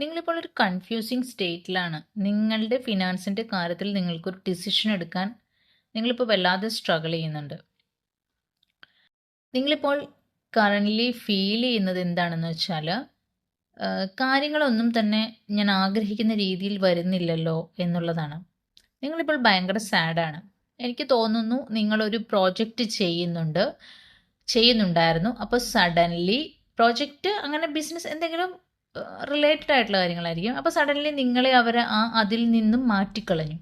നിങ്ങളിപ്പോൾ ഒരു കൺഫ്യൂസിങ് സ്റ്റേറ്റിലാണ് നിങ്ങളുടെ ഫിനാൻസിന്റെ കാര്യത്തിൽ നിങ്ങൾക്കൊരു ഡിസിഷൻ എടുക്കാൻ നിങ്ങളിപ്പോൾ വല്ലാതെ സ്ട്രഗിൾ ചെയ്യുന്നുണ്ട്. നിങ്ങളിപ്പോൾ കറന്റ്ലി ഫീൽ ചെയ്യുന്നത് എന്താണെന്ന് വെച്ചാൽ കാര്യങ്ങളൊന്നും തന്നെ ഞാൻ ആഗ്രഹിക്കുന്ന രീതിയിൽ വരുന്നില്ലല്ലോ എന്നുള്ളതാണ്. നിങ്ങളിപ്പോൾ ഭയങ്കര സാഡാണ് എനിക്ക് തോന്നുന്നു നിങ്ങളൊരു പ്രോജക്റ്റ് ചെയ്യുന്നുണ്ട് ചെയ്യുന്നുണ്ടായിരുന്നു. അപ്പോൾ സഡൻലി പ്രോജക്റ്റ് അങ്ങനെ ബിസിനസ് എന്തെങ്കിലും റിലേറ്റഡ് ആയിട്ടുള്ള കാര്യങ്ങളായിരിക്കും. അപ്പോൾ സഡൻലി നിങ്ങളെ അവർ ആ അതിൽ നിന്നും മാറ്റിക്കളഞ്ഞു.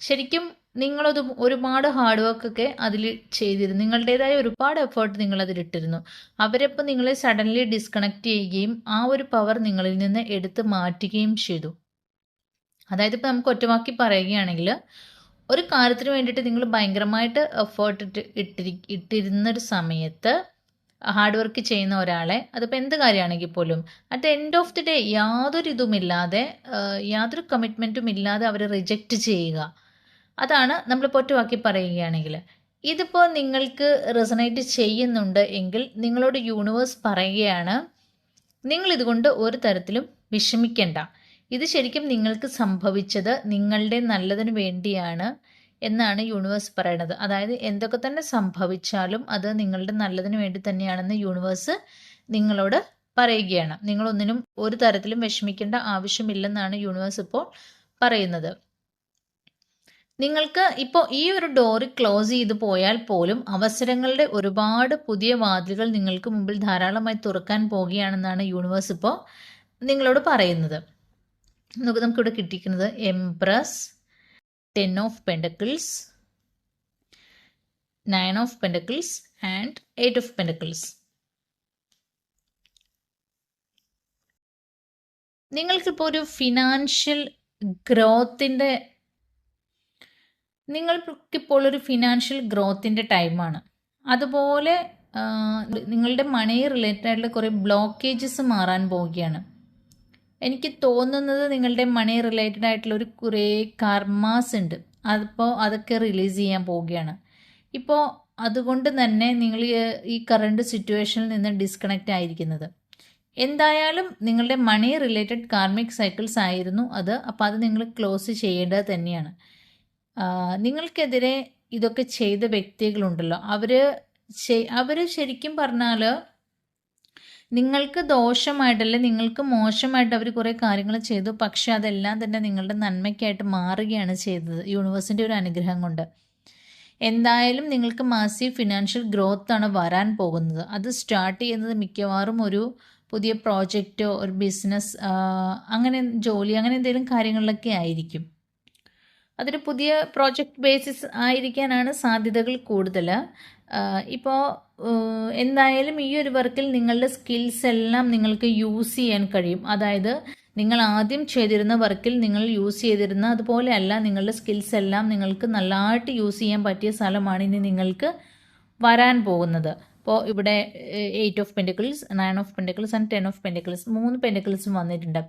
ശരിക്കും നിങ്ങളത് ഒരുപാട് ഹാർഡ് വർക്കൊക്കെ അതിൽ ചെയ്തിരുന്നു. നിങ്ങളുടേതായ ഒരുപാട് എഫേർട്ട് നിങ്ങൾ അതിലിട്ടിരുന്നു അവരപ്പോൾ നിങ്ങളെ സഡൻലി ഡിസ്കണക്ട് ചെയ്യുകയും ആ ഒരു പവർ നിങ്ങളിൽ നിന്ന് എടുത്ത് മാറ്റുകയും ചെയ്തു. അതായത് ഇപ്പോൾ നമുക്ക് ഒറ്റവാക്കി പറയുകയാണെങ്കിൽ ഒരു കാര്യത്തിന് വേണ്ടിയിട്ട് നിങ്ങൾ ഭയങ്കരമായിട്ട് എഫേർട്ട് ഇട്ട് ഇട്ടിരി ഇട്ടിരുന്നൊരു സമയത്ത് ഹാർഡ് വർക്ക് ചെയ്യുന്ന ഒരാളെ അതിപ്പോൾ എന്ത് കാര്യമാണെങ്കിൽ പോലും at end of the day യാതൊരു ഇതുമില്ലാതെ യാതൊരു കമ്മിറ്റ്മെന്റും ഇല്ലാതെ അവരെ റിജക്റ്റ് ചെയ്യുക. അതാണ് നമ്മളിപ്പോൾ ഒറ്റവാക്കി പറയുകയാണെങ്കിൽ. ഇതിപ്പോൾ നിങ്ങൾക്ക് റെസണേറ്റ് ചെയ്യുന്നുണ്ട് എങ്കിൽ നിങ്ങളോട് യൂണിവേഴ്സ് പറയുകയാണ് നിങ്ങൾ ഇതുകൊണ്ട് ഒരു തരത്തിലും വിഷമിക്കേണ്ട. ഇത് ശരിക്കും നിങ്ങൾക്ക് സംഭവിച്ചത് നിങ്ങളുടെ നല്ലതിന് വേണ്ടിയാണ്. എന്നാണ് യൂണിവേഴ്സ് പറയണത്. അതായത് എന്തൊക്കെ തന്നെ സംഭവിച്ചാലും അത് നിങ്ങളുടെ നല്ലതിന് വേണ്ടി തന്നെയാണെന്ന് യൂണിവേഴ്സ് നിങ്ങളോട് പറയുകയാണ്. നിങ്ങളൊന്നിനും ഒരു തരത്തിലും വിഷമിക്കേണ്ട ആവശ്യമില്ലെന്നാണ് യൂണിവേഴ്സ് ഇപ്പോൾ പറയുന്നത്. നിങ്ങൾക്ക് ഇപ്പോൾ ഈ ഒരു ഡോറ് ക്ലോസ് ചെയ്ത് പോയാൽ പോലും അവസരങ്ങളുടെ ഒരുപാട് പുതിയ വാതിലുകൾ നിങ്ങൾക്ക് മുമ്പിൽ ധാരാളമായി തുറക്കാൻ പോവുകയാണെന്നാണ് യൂണിവേഴ്സ് ഇപ്പോൾ നിങ്ങളോട് പറയുന്നത്. നമുക്ക് നമുക്കിവിടെ കിട്ടിയിരിക്കുന്നത് empress ten of pentacles nine of pentacles and eight of pentacles നിങ്ങൾക്കിപ്പോൾ ഒരു ഫിനാൻഷ്യൽ ഗ്രോത്തിന്റെ നിങ്ങൾക്കിപ്പോൾ ഒരു ഫിനാൻഷ്യൽ ഗ്രോത്തിന്റെ ടൈമാണ് അതുപോലെ നിങ്ങളുടെ മണി റിലേറ്റഡ് ആയിട്ടുള്ള കുറേ ബ്ലോക്കേജസ് മാറാൻ പോവുകയാണ്. എനിക്ക് തോന്നുന്നത് നിങ്ങളുടെ മണി റിലേറ്റഡ് ആയിട്ടുള്ള ഒരു കുറേ കർമാസ് ഉണ്ട്. അതിപ്പോൾ അതൊക്കെ റിലീസ് ചെയ്യാൻ പോവുകയാണ്. ഇപ്പോൾ അതുകൊണ്ട് തന്നെ നിങ്ങൾ ഈ കറണ്ട് സിറ്റുവേഷനിൽ നിന്ന് ഡിസ്കണക്റ്റ് ആയിരിക്കുന്നത്. എന്തായാലും നിങ്ങളുടെ മണി റിലേറ്റഡ് കാർമിക് സൈക്കിൾസ് ആയിരുന്നു അത്. അപ്പോൾ അത് നിങ്ങൾ ക്ലോസ് ചെയ്യേണ്ടത് തന്നെയാണ്. നിങ്ങൾക്കെതിരെ ഇതൊക്കെ ചെയ്ത വ്യക്തികളുണ്ടല്ലോ. അവർ അവർ ശരിക്കും പറഞ്ഞാൽ നിങ്ങൾക്ക് ദോഷമായിട്ടല്ലേ നിങ്ങൾക്ക് മോശമായിട്ട് അവർ കുറേ കാര്യങ്ങൾ ചെയ്തു. പക്ഷെ അതെല്ലാം തന്നെ നിങ്ങളുടെ നന്മയ്ക്കായിട്ട് മാറുകയാണ് ചെയ്തത് യൂണിവേഴ്സിന്റെ ഒരു അനുഗ്രഹം കൊണ്ട്. എന്തായാലും നിങ്ങൾക്ക് മാസി ഫിനാൻഷ്യൽ ഗ്രോത്ത് ആണ് വരാൻ പോകുന്നത്. അത് സ്റ്റാർട്ട് ചെയ്യുന്നത് മിക്കവാറും ഒരു പുതിയ പ്രോജക്റ്റോ ഒരു ബിസിനസ് അങ്ങനെ ജോലി അങ്ങനെ എന്തെങ്കിലും കാര്യങ്ങളിലൊക്കെ ആയിരിക്കും. അതൊരു പുതിയ പ്രോജക്റ്റ് ബേസിസ് ആയിരിക്കാനാണ് സാധ്യതകൾ കൂടുതൽ ഇപ്പോൾ എന്തായാലും ഈ ഒരു വർക്കിൽ നിങ്ങളുടെ സ്കിൽസ് എല്ലാം നിങ്ങൾക്ക് യൂസ് ചെയ്യാൻ കഴിയും. അതായത് നിങ്ങൾ ആദ്യം ചെയ്തിരുന്ന വർക്കിൽ നിങ്ങൾ യൂസ് ചെയ്തിരുന്ന അതുപോലെയല്ല നിങ്ങളുടെ സ്കിൽസ് എല്ലാം നിങ്ങൾക്ക് നല്ലതായിട്ട് യൂസ് ചെയ്യാൻ പറ്റിയ സ്ഥലമാണ് ഇനി നിങ്ങൾക്ക് വരാൻ പോകുന്നത്. ഇപ്പോൾ ഇവിടെ eight of pentacles nine of pentacles and ten of pentacles മൂന്ന് പെന്റിക്കിൾസും വന്നിട്ടുണ്ട്.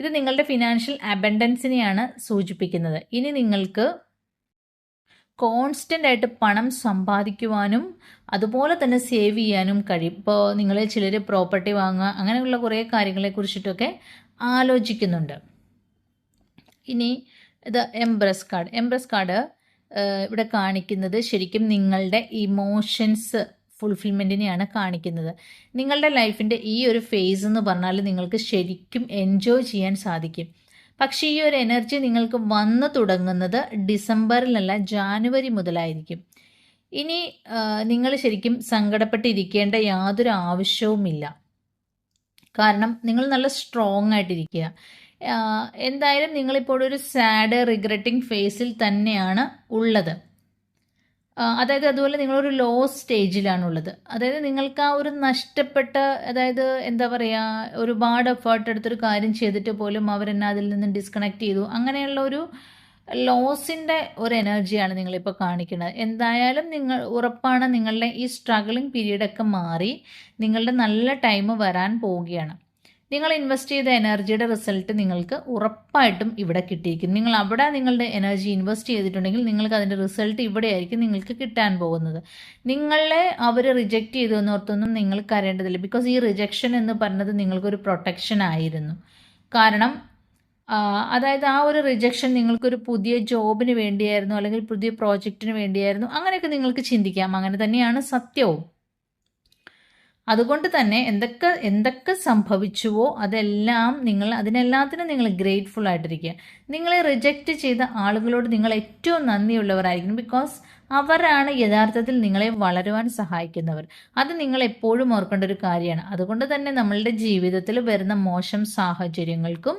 ഇത് നിങ്ങളുടെ ഫിനാൻഷ്യൽ അബൻഡൻസിനെയാണ് സൂചിപ്പിക്കുന്നത്. ഇനി നിങ്ങൾക്ക് കോൺസ്റ്റന്റ് ആയിട്ട് പണം സമ്പാദിക്കുവാനും അതുപോലെ തന്നെ സേവ് ചെയ്യാനും കഴിയും. ഇപ്പോൾ നിങ്ങൾ ചിലർ പ്രോപ്പർട്ടി വാങ്ങുക അങ്ങനെയുള്ള കുറേ കാര്യങ്ങളെ കുറിച്ചിട്ടൊക്കെ ആലോചിക്കുന്നുണ്ട്. ഇനി ഇത് എംബ്രസ് കാർഡ് എംബ്രസ് കാർഡ് ഇവിടെ കാണിക്കുന്നത് ശരിക്കും നിങ്ങളുടെ ഇമോഷൻസ് ഫുൾഫിൽമെന്റിനെയാണ് കാണിക്കുന്നത്. നിങ്ങളുടെ ലൈഫിന്റെ ഈ ഒരു ഫേസ് എന്ന് പറഞ്ഞാൽ നിങ്ങൾക്ക് ശരിക്കും എൻജോയ് ചെയ്യാൻ സാധിക്കും. പക്ഷേ ഈ ഒരു എനർജി നിങ്ങൾക്ക് വന്നു തുടങ്ങുന്നത് ഡിസംബറിലല്ല ജാനുവരി മുതലായിരിക്കും. ഇനി നിങ്ങൾ ശരിക്കും സങ്കടപ്പെട്ടിരിക്കേണ്ട യാതൊരു ആവശ്യവുമില്ല. കാരണം നിങ്ങൾ നല്ല സ്ട്രോങ് ആയിട്ടിരിക്കുക. എന്തായാലും നിങ്ങളിപ്പോൾ ഒരു സാഡ് റിഗ്രറ്റിംഗ് ഫേസിൽ തന്നെയാണ് ഉള്ളത്. അതായത് അതുപോലെ നിങ്ങളൊരു ലോ സ്റ്റേജിലാണുള്ളത് അതായത് നിങ്ങൾക്ക് ആ ഒരു നഷ്ടപ്പെട്ട അതായത് എന്താ പറയുക ഒരുപാട് എഫേർട്ട് എടുത്തൊരു കാര്യം ചെയ്തിട്ട് പോലും അവരെന്നെ അതിൽ നിന്ന് ഡിസ്കണക്ട് ചെയ്തു. അങ്ങനെയുള്ള ഒരു ലോസിന്റെ ഒരു എനർജിയാണ് നിങ്ങളിപ്പോൾ കാണിക്കുന്നത്. എന്തായാലും നിങ്ങൾ ഉറപ്പാണ് നിങ്ങളുടെ ഈ സ്ട്രഗിളിങ് പീരീഡൊക്കെ മാറി നിങ്ങളുടെ നല്ല ടൈം വരാൻ പോവുകയാണ്. നിങ്ങൾ ഇൻവെസ്റ്റ് ചെയ്ത എനർജിയുടെ റിസൾട്ട് നിങ്ങൾക്ക് ഉറപ്പായിട്ടും ഇവിടെ കിട്ടിയിരിക്കും. നിങ്ങൾ അവിടെ നിങ്ങളുടെ എനർജി ഇൻവെസ്റ്റ് ചെയ്തിട്ടുണ്ടെങ്കിൽ നിങ്ങൾക്ക് അതിന്റെ റിസൾട്ട് ഇവിടെയായിരിക്കും നിങ്ങൾക്ക് കിട്ടാൻ പോകുന്നത്. നിങ്ങളെ അവർ റിജക്റ്റ് ചെയ്തു എന്നോർത്തൊന്നും നിങ്ങൾ കരേണ്ടതില്ല ബിക്കോസ് ഈ റിജക്ഷൻ എന്ന് പറഞ്ഞത് നിങ്ങൾക്കൊരു പ്രൊട്ടക്ഷൻ ആയിരുന്നു. കാരണം അതായത് ആ ഒരു റിജക്ഷൻ നിങ്ങൾക്കൊരു പുതിയ ജോബിന് വേണ്ടിയായിരുന്നു അല്ലെങ്കിൽ പുതിയ പ്രോജക്റ്റിന് വേണ്ടിയായിരുന്നു അങ്ങനെയൊക്കെ നിങ്ങൾക്ക് ചിന്തിക്കാം. അങ്ങനെ തന്നെയാണ് സത്യവും. അതുകൊണ്ട് തന്നെ എന്തൊക്കെ എന്തൊക്കെ സംഭവിച്ചുവോ അതെല്ലാം നിങ്ങൾ അതിനെല്ലാത്തിനും നിങ്ങൾ ഗ്രേറ്റ്ഫുൾ ആയിട്ടിരിക്കുക. നിങ്ങളെ റിജക്റ്റ് ചെയ്ത ആളുകളോട് നിങ്ങൾ ഏറ്റവും നന്ദിയുള്ളവരായിരിക്കണം ബിക്കോസ് അവരാണ് യഥാർത്ഥത്തിൽ നിങ്ങളെ വളരുവാൻ സഹായിക്കുന്നവർ. അത് നിങ്ങൾ എപ്പോഴും ഓർക്കേണ്ട ഒരു കാര്യമാണ്. അതുകൊണ്ട് തന്നെ നമ്മളുടെ ജീവിതത്തിൽ വരുന്ന മോശം സാഹചര്യങ്ങൾക്കും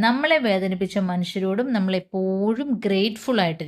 നമ്മളെ വേദനിപ്പിച്ച മനുഷ്യരോടും നമ്മൾ എപ്പോഴും ഗ്രേറ്റ്ഫുൾ ആയിട്ടിരിക്കും